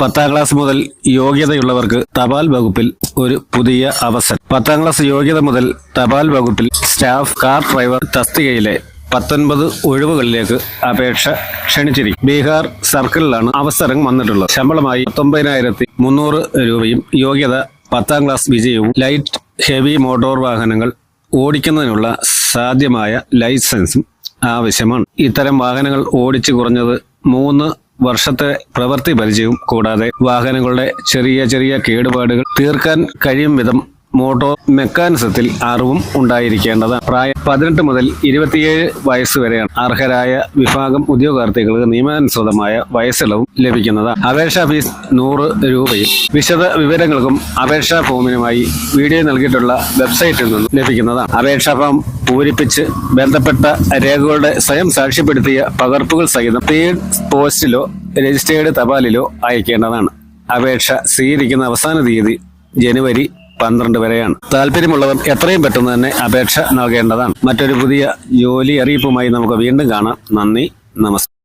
പത്താം ക്ലാസ് മുതൽ യോഗ്യതയുള്ളവർക്ക് തപാൽ വകുപ്പിൽ ഒരു പുതിയ അവസരം. പത്താം ക്ലാസ് യോഗ്യത മുതൽ തപാൽ വകുപ്പിൽ സ്റ്റാഫ് കാർ ഡ്രൈവർ തസ്തികയിലെ പത്തൊൻപത് ഒഴിവുകളിലേക്ക് അപേക്ഷ ക്ഷണിച്ചിരിക്കും. ബീഹാർ സർക്കിളിലാണ് അവസരം വന്നിട്ടുള്ളത്. ശമ്പളമായി പത്തൊമ്പതിനായിരത്തി മുന്നൂറ് രൂപയും യോഗ്യത പത്താം ക്ലാസ് വിജയവും ലൈറ്റ് ഹെവി മോട്ടോർ വാഹനങ്ങൾ ഓടിക്കുന്നതിനുള്ള സാധ്യമായ ലൈസൻസും ആവശ്യമാണ്. ഇത്തരം വാഹനങ്ങൾ ഓടിച്ചു കുറഞ്ഞത് മൂന്ന് വർഷത്തെ പ്രവൃത്തി പരിചയവും കൂടാതെ വാഹനങ്ങളുടെ ചെറിയ ചെറിയ കേടുപാടുകൾ തീർക്കാൻ കഴിയും വിധം മോട്ടോർ മെക്കാനിസത്തിൽ അറിവും ഉണ്ടായിരിക്കേണ്ടതാണ്. പ്രായം പതിനെട്ട് മുതൽ ഇരുപത്തിയേഴ് വയസ്സ് വരെയാണ് അർഹരായ വിഭാഗം ഉദ്യോഗാർത്ഥികൾക്ക് നിയമാനുസൃതമായ വയസ്സിളവും ലഭിക്കുന്നതാണ് അപേക്ഷാ ഫീസ് നൂറ് രൂപയും വിശദ വിവരങ്ങൾക്കും അപേക്ഷാ ഫോമിനുമായി വീഡിയോ നൽകിയിട്ടുള്ള വെബ്സൈറ്റിൽ നിന്നും ലഭിക്കുന്നതാണ്. അപേക്ഷാ ഫോം പൂരിപ്പിച്ച് ബന്ധപ്പെട്ട രേഖകളുടെ സ്വയം സാക്ഷ്യപ്പെടുത്തിയ പകർപ്പുകൾ സഹിതം പെയ്ഡ് പോസ്റ്റിലോ രജിസ്റ്റേർഡ് തപാലിലോ അയക്കേണ്ടതാണ്. അപേക്ഷ സ്വീകരിക്കുന്ന അവസാന തീയതി ജനുവരി പന്ത്രണ്ട് വരെയാണ്. താല്പര്യമുള്ളവർ എത്രയും പെട്ടെന്ന് തന്നെ അപേക്ഷ നൽകേണ്ടതാണ്. മറ്റൊരു പുതിയ ജോലി അറിയിപ്പുമായി നമുക്ക് വീണ്ടും കാണാം. നന്ദി നമസ്കാരം